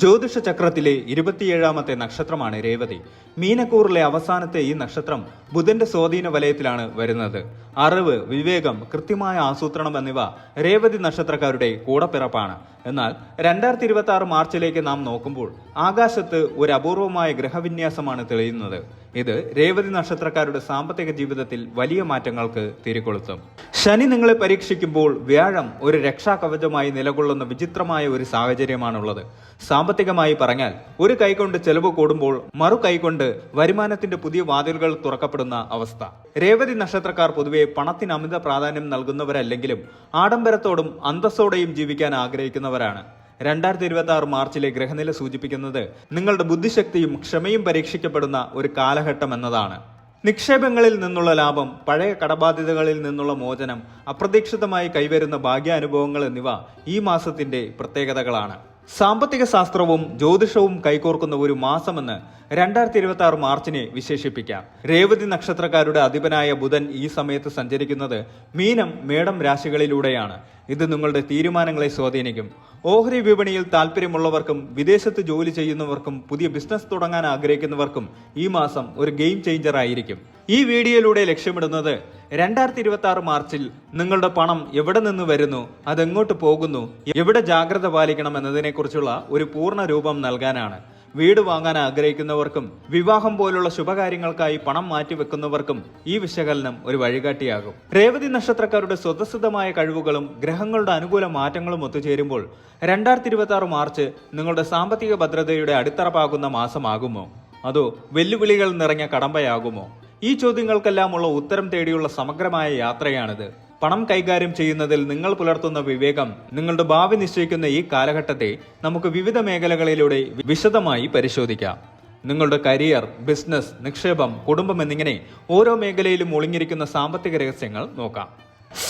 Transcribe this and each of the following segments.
ജ്യോതിഷ ചക്രത്തിലെ ഇരുപത്തിയേഴാമത്തെ നക്ഷത്രമാണ് രേവതി. മീനക്കൂറിലെ അവസാനത്തെ ഈ നക്ഷത്രം ബുധന്റെ സ്വാധീന വലയത്തിലാണ് വരുന്നത്. അറിവ് വിവേകം കൃത്യമായ ആസൂത്രണം എന്നിവ രേവതി നക്ഷത്രക്കാരുടെ കൂടപ്പിറപ്പാണ്. എന്നാൽ രണ്ടായിരത്തി ഇരുപത്തി ആറ് മാർച്ചിലേക്ക് നാം നോക്കുമ്പോൾ ആകാശത്ത് ഒരു അപൂർവമായ ഗ്രഹവിന്യാസമാണ് തെളിയുന്നത്. ഇത് രേവതി നക്ഷത്രക്കാരുടെ സാമ്പത്തിക ജീവിതത്തിൽ വലിയ മാറ്റങ്ങൾക്ക് തിരികൊളുത്തും. ശനി നിങ്ങളെ പരീക്ഷിക്കുമ്പോൾ വ്യാഴം ഒരു രക്ഷാകവചമായി നിലകൊള്ളുന്ന വിചിത്രമായ ഒരു സാഹചര്യമാണുള്ളത്. സാമ്പത്തികമായി പറഞ്ഞാൽ ഒരു കൈകൊണ്ട് ചെലവ് കൂടുമ്പോൾ മറു കൈകൊണ്ട് വരുമാനത്തിന്റെ പുതിയ വാതിലുകൾ തുറക്കപ്പെടുന്ന അവസ്ഥ. രേവതി നക്ഷത്രക്കാർ പൊതുവെ പണത്തിന് അമിത പ്രാധാന്യം നൽകുന്നവരല്ലെങ്കിലും ആഡംബരത്തോടും അന്തസ്സോടെയും ജീവിക്കാൻ ആഗ്രഹിക്കുന്നവരാണ്. രണ്ടായിരത്തി ഇരുപത്തി ആറ് മാർച്ചിലെ ഗ്രഹനില സൂചിപ്പിക്കുന്നത് നിങ്ങളുടെ ബുദ്ധിശക്തിയും ക്ഷമയും പരീക്ഷിക്കപ്പെടുന്ന ഒരു കാലഘട്ടം എന്നതാണ്. നിക്ഷേപങ്ങളിൽ നിന്നുള്ള ലാഭം പഴയ കടബാധ്യതകളിൽ നിന്നുള്ള മോചനം അപ്രതീക്ഷിതമായി കൈവരുന്ന ഭാഗ്യാനുഭവങ്ങൾ എന്നിവ ഈ മാസത്തിന്റെ പ്രത്യേകതകളാണ്. സാമ്പത്തിക ശാസ്ത്രവും ജ്യോതിഷവും കൈകോർക്കുന്ന ഒരു മാസമെന്ന് രണ്ടായിരത്തി ഇരുപത്തി ആറ് മാർച്ചിനെ വിശേഷിപ്പിക്കാം. രേവതി നക്ഷത്രക്കാരുടെ അധിപനായ ബുധൻ ഈ സമയത്ത് സഞ്ചരിക്കുന്നത് മീനം മേടം രാശികളിലൂടെയാണ്. ഇത് നിങ്ങളുടെ തീരുമാനങ്ങളെ സ്വാധീനിക്കും. ഓഹരി വിപണിയിൽ താല്പര്യമുള്ളവർക്കും വിദേശത്ത് ജോലി ചെയ്യുന്നവർക്കും പുതിയ ബിസിനസ് തുടങ്ങാൻ ആഗ്രഹിക്കുന്നവർക്കും ഈ മാസം ഒരു ഗെയിം ചേഞ്ചർ ആയിരിക്കും. ഈ വീഡിയോയിലൂടെ ലക്ഷ്യമിടുന്നത് രണ്ടായിരത്തി ഇരുപത്തി ആറ് മാർച്ചിൽ നിങ്ങളുടെ പണം എവിടെ നിന്ന് വരുന്നു അതെങ്ങോട്ട് പോകുന്നു എവിടെ ജാഗ്രത പാലിക്കണം എന്നതിനെക്കുറിച്ചുള്ള ഒരു പൂർണ രൂപം നൽകാനാണ്. വീട് വാങ്ങാൻ ആഗ്രഹിക്കുന്നവർക്കും വിവാഹം പോലുള്ള ശുഭകാര്യങ്ങൾക്കായി പണം മാറ്റിവെക്കുന്നവർക്കും ഈ വിശകലനം ഒരു വഴികാട്ടിയാകും. രേവതി നക്ഷത്രക്കാരുടെ സ്വതസിദ്ധമായ കഴിവുകളും ഗ്രഹങ്ങളുടെ അനുകൂല മാറ്റങ്ങളും ഒത്തുചേരുമ്പോൾ രണ്ടായിരത്തി ഇരുപത്തി ആറ് മാർച്ച് നിങ്ങളുടെ സാമ്പത്തിക ഭദ്രതയുടെ അടിത്തറപ്പാകുന്ന മാസമാകുമോ? അതോ വെല്ലുവിളികൾ നിറഞ്ഞ കടമ്പയാകുമോ? ഈ ചോദ്യങ്ങൾക്കെല്ലാമുള്ള ഉത്തരം തേടിയുള്ള സമഗ്രമായ യാത്രയാണിത്. പണം കൈകാര്യം ചെയ്യുന്നതിൽ നിങ്ങൾ പുലർത്തുന്ന വിവേകം നിങ്ങളുടെ ഭാവി നിശ്ചയിക്കുന്ന ഈ കാലഘട്ടത്തെ നമുക്ക് വിവിധ മേഖലകളിലൂടെ വിശദമായി പരിശോധിക്കാം. നിങ്ങളുടെ കരിയർ ബിസിനസ് നിക്ഷേപം കുടുംബം എന്നിങ്ങനെ ഓരോ മേഖലയിലും ഒളിഞ്ഞിരിക്കുന്ന സാമ്പത്തിക രഹസ്യങ്ങൾ നോക്കാം.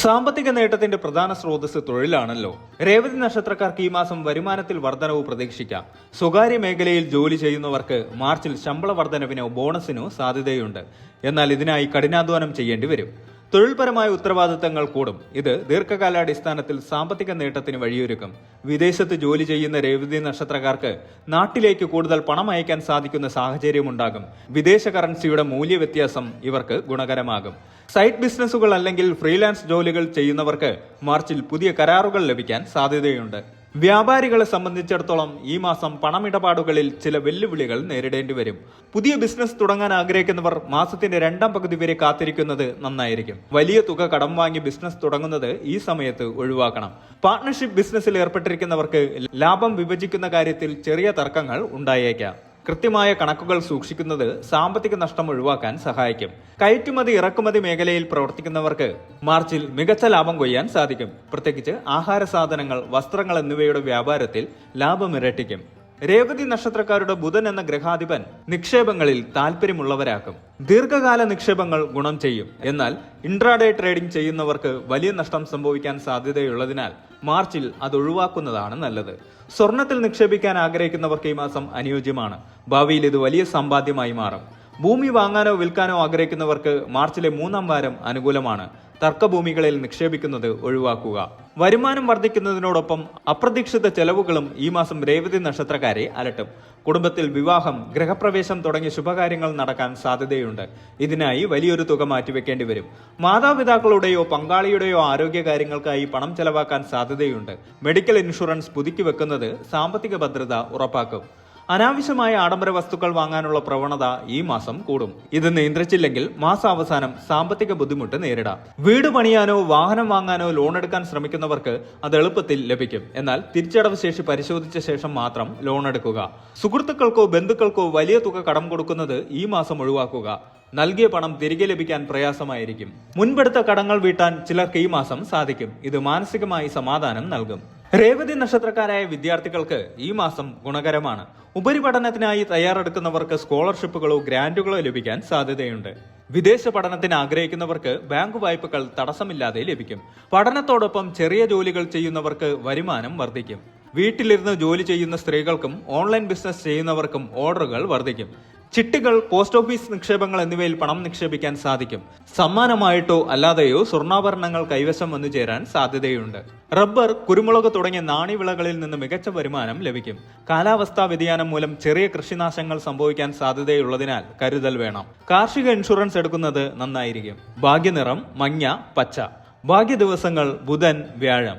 സാമ്പത്തിക നേട്ടത്തിന്റെ പ്രധാന സ്രോതസ് തൊഴിലാണല്ലോ. രേവതി നക്ഷത്രക്കാർക്ക് ഈ മാസം വരുമാനത്തിൽ വർധനവ് പ്രതീക്ഷിക്കാം. സ്വകാര്യ മേഖലയിൽ ജോലി ചെയ്യുന്നവർക്ക് മാർച്ചിൽ ശമ്പള വർധനവിനോ ബോണസിനോ സാധ്യതയുണ്ട്. എന്നാൽ ഇതിനായി കഠിനാധ്വാനം ചെയ്യേണ്ടി വരും. തൊഴിൽപരമായ ഉത്തരവാദിത്തങ്ങൾ കൂടും. ഇത് ദീർഘകാലാടിസ്ഥാനത്തിൽ സാമ്പത്തിക നേട്ടത്തിന് വഴിയൊരുക്കും. വിദേശത്ത് ജോലി ചെയ്യുന്ന രേവതി നക്ഷത്രക്കാർക്ക് നാട്ടിലേക്ക് കൂടുതൽ പണം അയക്കാൻ സാധിക്കുന്ന സാഹചര്യമുണ്ടാകും. വിദേശ കറൻസിയുടെ മൂല്യവ്യത്യാസം ഇവർക്ക് ഗുണകരമാകും. സൈറ്റ് ബിസിനസ്സുകൾ അല്ലെങ്കിൽ ഫ്രീലാൻസ് ജോലികൾ ചെയ്യുന്നവർക്ക് മാർച്ചിൽ പുതിയ കരാറുകൾ ലഭിക്കാൻ സാധ്യതയുണ്ട്. വ്യാപാരികളെ സംബന്ധിച്ചിടത്തോളം ഈ മാസം പണമിടപാടുകളിൽ ചില വെല്ലുവിളികൾ നേരിടേണ്ടി വരും. പുതിയ ബിസിനസ് തുടങ്ങാൻ ആഗ്രഹിക്കുന്നവർ മാസത്തിന്റെ രണ്ടാം പകുതി വരെ കാത്തിരിക്കുന്നത് നന്നായിരിക്കും. വലിയ തുക കടം വാങ്ങി ബിസിനസ് തുടങ്ങുന്നത് ഈ സമയത്ത് ഒഴിവാക്കണം. പാർട്ണർഷിപ്പ് ബിസിനസ്സിൽ ഏർപ്പെട്ടിരിക്കുന്നവർക്ക് ലാഭം വിഭജിക്കുന്ന കാര്യത്തിൽ ചെറിയ തർക്കങ്ങൾ ഉണ്ടായേക്കാം. കൃത്യമായ കണക്കുകൾ സൂക്ഷിക്കുന്നത് സാമ്പത്തിക നഷ്ടം ഒഴിവാക്കാൻ സഹായിക്കും. കയറ്റുമതി ഇറക്കുമതി മേഖലയിൽ പ്രവർത്തിക്കുന്നവർക്ക് മാർച്ചിൽ മികച്ച ലാഭം കൊയ്യാൻ സാധിക്കും. പ്രത്യേകിച്ച് ആഹാര സാധനങ്ങൾ വസ്ത്രങ്ങൾ എന്നിവയുടെ വ്യാപാരത്തിൽ ലാഭം ഇരട്ടിക്കും. രേവതി നക്ഷത്രക്കാരുടെ ബുധൻ എന്ന ഗ്രഹാധിപൻ നിക്ഷേപങ്ങളിൽ താല്പര്യമുള്ളവരാക്കും ദീർഘകാല നിക്ഷേപങ്ങൾ ഗുണം ചെയ്യും. എന്നാൽ ഇൻട്രാഡേ ട്രേഡിംഗ് ചെയ്യുന്നവർക്ക് വലിയ നഷ്ടം സംഭവിക്കാൻ സാധ്യതയുള്ളതിനാൽ മാർച്ചിൽ അത് ഒഴിവാക്കുന്നതാണ് നല്ലത്. സ്വർണത്തിൽ നിക്ഷേപിക്കാൻ ആഗ്രഹിക്കുന്നവർക്ക് ഈ മാസം അനുയോജ്യമാണ്. ഭാവിയിൽ ഇത് വലിയ സമ്പാദ്യമായി മാറും. ഭൂമി വാങ്ങാനോ വിൽക്കാനോ ആഗ്രഹിക്കുന്നവർക്ക് മാർച്ചിലെ മൂന്നാം വാരം അനുകൂലമാണ്. തർക്കഭൂമികളിൽ നിക്ഷേപിക്കുന്നത് ഒഴിവാക്കുക. വരുമാനം വർദ്ധിക്കുന്നതിനോടൊപ്പം അപ്രതീക്ഷിത ചെലവുകളും ഈ മാസം രേവതി നക്ഷത്രക്കാരെ അലട്ടും. കുടുംബത്തിൽ വിവാഹം ഗൃഹപ്രവേശം തുടങ്ങിയ ശുഭകാര്യങ്ങൾ നടക്കാൻ സാധ്യതയുണ്ട്. ഇതിനായി വലിയൊരു തുക മാറ്റിവെക്കേണ്ടി വരും. മാതാപിതാക്കളുടെയോ പങ്കാളിയുടെയോ ആരോഗ്യകാര്യങ്ങൾക്കായി പണം ചെലവാക്കാൻ സാധ്യതയുണ്ട്. മെഡിക്കൽ ഇൻഷുറൻസ് പുതുക്കി വെക്കുന്നത് സാമ്പത്തിക ഭദ്രത ഉറപ്പാക്കും. അനാവശ്യമായ ആഡംബര വസ്തുക്കൾ വാങ്ങാനുള്ള പ്രവണത ഈ മാസം കൂടും. ഇത് നിയന്ത്രിച്ചില്ലെങ്കിൽ മാസാവസാനം സാമ്പത്തിക ബുദ്ധിമുട്ട് നേരിടാം. വീട് പണിയാനോ വാഹനം വാങ്ങാനോ ലോൺ എടുക്കാൻ ശ്രമിക്കുന്നവർക്ക് അത് എളുപ്പത്തിൽ ലഭിക്കും. എന്നാൽ തിരിച്ചടവ് ശേഷി പരിശോധിച്ച ശേഷം മാത്രം ലോൺ എടുക്കുക. സുഹൃത്തുക്കൾക്കോ ബന്ധുക്കൾക്കോ വലിയ തുക കടം കൊടുക്കുന്നത് ഈ മാസം ഒഴിവാക്കുക. നൽകിയ പണം തിരികെ ലഭിക്കാൻ പ്രയാസമായിരിക്കും. മുൻപെടുത്ത കടങ്ങൾ വീട്ടാൻ ചിലർക്ക് ഈ മാസം സാധിക്കും. ഇത് മാനസികമായി സമാധാനം നൽകും. രേവതി നക്ഷത്രക്കാരായ വിദ്യാർത്ഥികൾക്ക് ഈ മാസം ഗുണകരമാണ്. ഉപരിപഠനത്തിനായി തയ്യാറെടുക്കുന്നവർക്ക് സ്കോളർഷിപ്പുകളോ ഗ്രാന്റുകളോ ലഭിക്കാൻ സാധ്യതയുണ്ട്. വിദേശ പഠനത്തിന് ആഗ്രഹിക്കുന്നവർക്ക് ബാങ്ക് വായ്പകൾ തടസ്സമില്ലാതെ ലഭിക്കും. പഠനത്തോടൊപ്പം ചെറിയ ജോലികൾ ചെയ്യുന്നവർക്ക് വരുമാനം വർദ്ധിക്കും. വീട്ടിലിരുന്ന് ജോലി ചെയ്യുന്ന സ്ത്രീകൾക്കും ഓൺലൈൻ ബിസിനസ് ചെയ്യുന്നവർക്കും ഓർഡറുകൾ വർദ്ധിക്കും. ചിട്ടികൾ പോസ്റ്റ് ഓഫീസ് നിക്ഷേപങ്ങൾ എന്നിവയിൽ പണം നിക്ഷേപിക്കാൻ സാധിക്കും. സമ്മാനമായിട്ടോ അല്ലാതെയോ സ്വർണാഭരണങ്ങൾ കൈവശം വന്നു ചേരാൻ സാധ്യതയുണ്ട്. റബ്ബർ കുരുമുളക് തുടങ്ങിയ നാണ്യവിളകളിൽ നിന്ന് മികച്ച വരുമാനം ലഭിക്കും. കാലാവസ്ഥാ വ്യതിയാനം മൂലം ചെറിയ കൃഷിനാശങ്ങൾ സംഭവിക്കാൻ സാധ്യതയുള്ളതിനാൽ കരുതൽ വേണം. കാർഷിക ഇൻഷുറൻസ് എടുക്കുന്നത് നന്നായിരിക്കും. ഭാഗ്യനിറം മഞ്ഞ പച്ച. ഭാഗ്യ ദിവസങ്ങൾ ബുധൻ വ്യാഴം.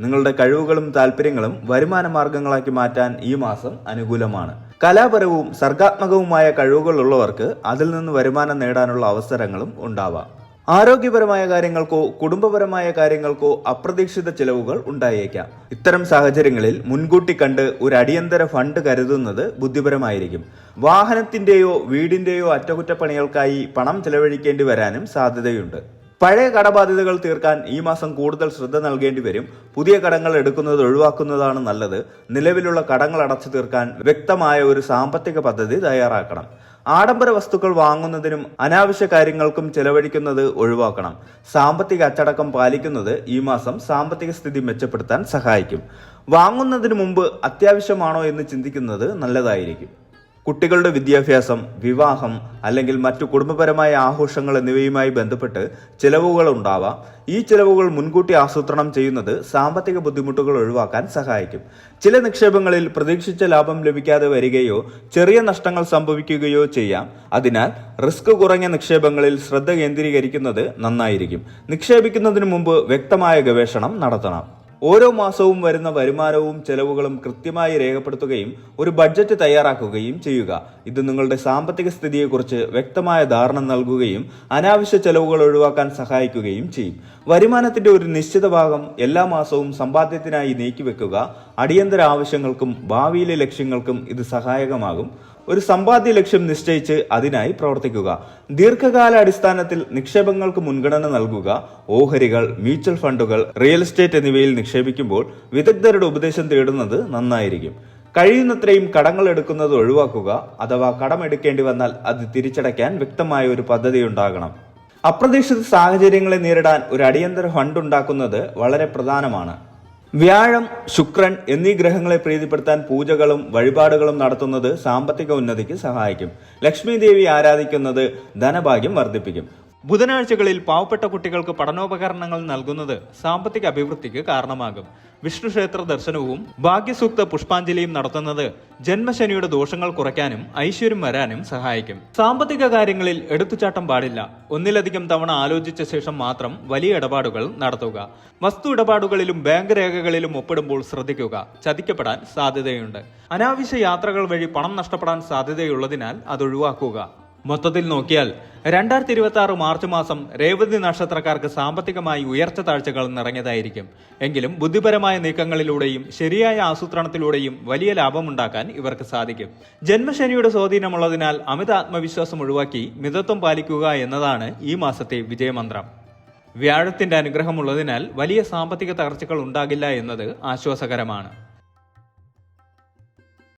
നിങ്ങളുടെ കഴിവുകളും താല്പര്യങ്ങളും വരുമാന മാർഗങ്ങളാക്കി മാറ്റാൻ ഈ മാസം അനുകൂലമാണ്. കലാപരവും സർഗാത്മകവുമായ കഴിവുകളുള്ളവർക്ക് അതിൽ നിന്ന് വരുമാനം നേടാനുള്ള അവസരങ്ങളും ഉണ്ടാവാം. ആരോഗ്യപരമായ കാര്യങ്ങൾക്കോ കുടുംബപരമായ കാര്യങ്ങൾക്കോ അപ്രതീക്ഷിത ചിലവുകൾ ഉണ്ടായേക്കാം. ഇത്തരം സാഹചര്യങ്ങളിൽ മുൻകൂട്ടി കണ്ട് ഒരു അടിയന്തര ഫണ്ട് കരുതുന്നത് ബുദ്ധിപരമായിരിക്കും. വാഹനത്തിന്റെയോ വീടിന്റെയോ അറ്റകുറ്റപ്പണികൾക്കായി പണം ചെലവഴിക്കേണ്ടി വരാനും സാധ്യതയുണ്ട്. പഴയ കടബാധ്യതകൾ തീർക്കാൻ ഈ മാസം കൂടുതൽ ശ്രദ്ധ നൽകേണ്ടി വരും. പുതിയ കടങ്ങൾ എടുക്കുന്നത് ഒഴിവാക്കുന്നതാണ് നല്ലത്. നിലവിലുള്ള കടങ്ങൾ അടച്ചു തീർക്കാൻ വ്യക്തമായ ഒരു സാമ്പത്തിക പദ്ധതി തയ്യാറാക്കണം. ആഡംബര വസ്തുക്കൾ വാങ്ങുന്നതിനും അനാവശ്യ കാര്യങ്ങൾക്കും ചെലവഴിക്കുന്നത് ഒഴിവാക്കണം. സാമ്പത്തിക അച്ചടക്കം പാലിക്കുന്നത് ഈ മാസം സാമ്പത്തിക സ്ഥിതി മെച്ചപ്പെടുത്താൻ സഹായിക്കും. വാങ്ങുന്നതിന് മുമ്പ് അത്യാവശ്യമാണോ എന്ന് ചിന്തിക്കുന്നത് നല്ലതായിരിക്കും. കുട്ടികളുടെ വിദ്യാഭ്യാസം വിവാഹം അല്ലെങ്കിൽ മറ്റു കുടുംബപരമായ ആഘോഷങ്ങൾ എന്നിവയുമായി ബന്ധപ്പെട്ട് ചിലവുകൾ ഉണ്ടാവാം. ഈ ചിലവുകൾ മുൻകൂട്ടി ആസൂത്രണം ചെയ്യുന്നത് സാമ്പത്തിക ബുദ്ധിമുട്ടുകൾ ഒഴിവാക്കാൻ സഹായിക്കും. ചില നിക്ഷേപങ്ങളിൽ പ്രതീക്ഷിച്ച ലാഭം ലഭിക്കാതെ വരികയോ ചെറിയ നഷ്ടങ്ങൾ സംഭവിക്കുകയോ ചെയ്യാം. അതിനാൽ റിസ്ക് കുറഞ്ഞ നിക്ഷേപങ്ങളിൽ ശ്രദ്ധ കേന്ദ്രീകരിക്കുന്നത് നന്നായിരിക്കും. നിക്ഷേപിക്കുന്നതിന് മുമ്പ് വ്യക്തമായ ഗവേഷണം നടത്തണം. ഓരോ മാസവും വരുന്ന വരുമാനവും ചെലവുകളും കൃത്യമായി രേഖപ്പെടുത്തുകയും ഒരു ബഡ്ജറ്റ് തയ്യാറാക്കുകയും ചെയ്യുക. ഇത് നിങ്ങളുടെ സാമ്പത്തിക സ്ഥിതിയെക്കുറിച്ച് വ്യക്തമായ ധാരണ നൽകുകയും അനാവശ്യ ചെലവുകൾ ഒഴിവാക്കാൻ സഹായിക്കുകയും ചെയ്യും. വരുമാനത്തിന്റെ ഒരു നിശ്ചിത ഭാഗം എല്ലാ മാസവും സമ്പാദ്യത്തിനായി നീക്കിവെക്കുക അടിയന്തര ആവശ്യങ്ങൾക്കും ഭാവിയിലെ ലക്ഷ്യങ്ങൾക്കും ഇത് സഹായകമാകും. ഒരു സമ്പാദ്യ ലക്ഷ്യം നിശ്ചയിച്ച് അതിനായി പ്രവർത്തിക്കുക. ദീർഘകാല അടിസ്ഥാനത്തിൽ നിക്ഷേപങ്ങൾക്ക് മുൻഗണന നൽകുക. ഓഹരികൾ മ്യൂച്വൽ ഫണ്ടുകൾ റിയൽ എസ്റ്റേറ്റ് എന്നിവയിൽ നിക്ഷേപിക്കുമ്പോൾ വിദഗ്ധരുടെ ഉപദേശം തേടുന്നത് നന്നായിരിക്കും. കഴിയുന്നത്രയും കടങ്ങൾ എടുക്കുന്നത് ഒഴിവാക്കുക അഥവാ കടമെടുക്കേണ്ടി വന്നാൽ അത് തിരിച്ചടയ്ക്കാൻ വ്യക്തമായ ഒരു പദ്ധതി ഉണ്ടാകണം. അപ്രതീക്ഷിത സാഹചര്യങ്ങളെ നേരിടാൻ ഒരു അടിയന്തര ഫണ്ട് ഉണ്ടാക്കുന്നത് വളരെ പ്രധാനമാണ്. വ്യാഴം ശുക്രൻ എന്നീ ഗ്രഹങ്ങളെ പ്രീതിപ്പെടുത്താൻ പൂജകളും വഴിപാടുകളും നടത്തുന്നത് സാമ്പത്തിക ഉന്നതിക്ക് സഹായിക്കും. ലക്ഷ്മി ദേവി ആരാധിക്കുന്നത് ധനഭാഗ്യം വർദ്ധിപ്പിക്കും. ബുധനാഴ്ചകളിൽ പാവപ്പെട്ട കുട്ടികൾക്ക് പഠനോപകരണങ്ങൾ നൽകുന്നത് സാമ്പത്തിക അഭിവൃദ്ധിക്ക് കാരണമാകും. വിഷ്ണു ക്ഷേത്ര ദർശനവും ഭാഗ്യസൂക്ത പുഷ്പാഞ്ജലിയും നടത്തുന്നത് ജന്മശനിയുടെ ദോഷങ്ങൾ കുറയ്ക്കാനും ഐശ്വര്യം വരാനും സഹായിക്കും. സാമ്പത്തിക കാര്യങ്ങളിൽ എടുത്തുചാട്ടം പാടില്ല. ഒന്നിലധികം തവണ ആലോചിച്ച ശേഷം മാത്രം വലിയ ഇടപാടുകൾ നടത്തുക. വസ്തു ഇടപാടുകളിലും ബാങ്ക് രേഖകളിലും ഒപ്പിടുമ്പോൾ ശ്രദ്ധിക്കുക. ചതിക്കപ്പെടാൻ സാധ്യതയുണ്ട്. അനാവശ്യ യാത്രകൾ വഴി പണം നഷ്ടപ്പെടാൻ സാധ്യതയുള്ളതിനാൽ അത് ഒഴിവാക്കുക. മൊത്തത്തിൽ നോക്കിയാൽ രണ്ടായിരത്തി ഇരുപത്തി ആറ് മാർച്ച് മാസം രേവതി നക്ഷത്രക്കാർക്ക് സാമ്പത്തികമായി ഉയർച്ച താഴ്ചകൾ നിറഞ്ഞതായിരിക്കും. എങ്കിലും ബുദ്ധിപരമായ നീക്കങ്ങളിലൂടെയും ശരിയായ ആസൂത്രണത്തിലൂടെയും വലിയ ലാഭമുണ്ടാക്കാൻ ഇവർക്ക് സാധിക്കും. ജന്മശനിയുടെ സ്വാധീനമുള്ളതിനാൽ അമിത ആത്മവിശ്വാസം ഒഴിവാക്കി മിതത്വം പാലിക്കുക എന്നതാണ് ഈ മാസത്തെ വിജയമന്ത്രം. വ്യാഴത്തിന്റെ അനുഗ്രഹമുള്ളതിനാൽ വലിയ സാമ്പത്തിക തകർച്ചകൾ ഉണ്ടാകില്ല എന്നത് ആശ്വാസകരമാണ്.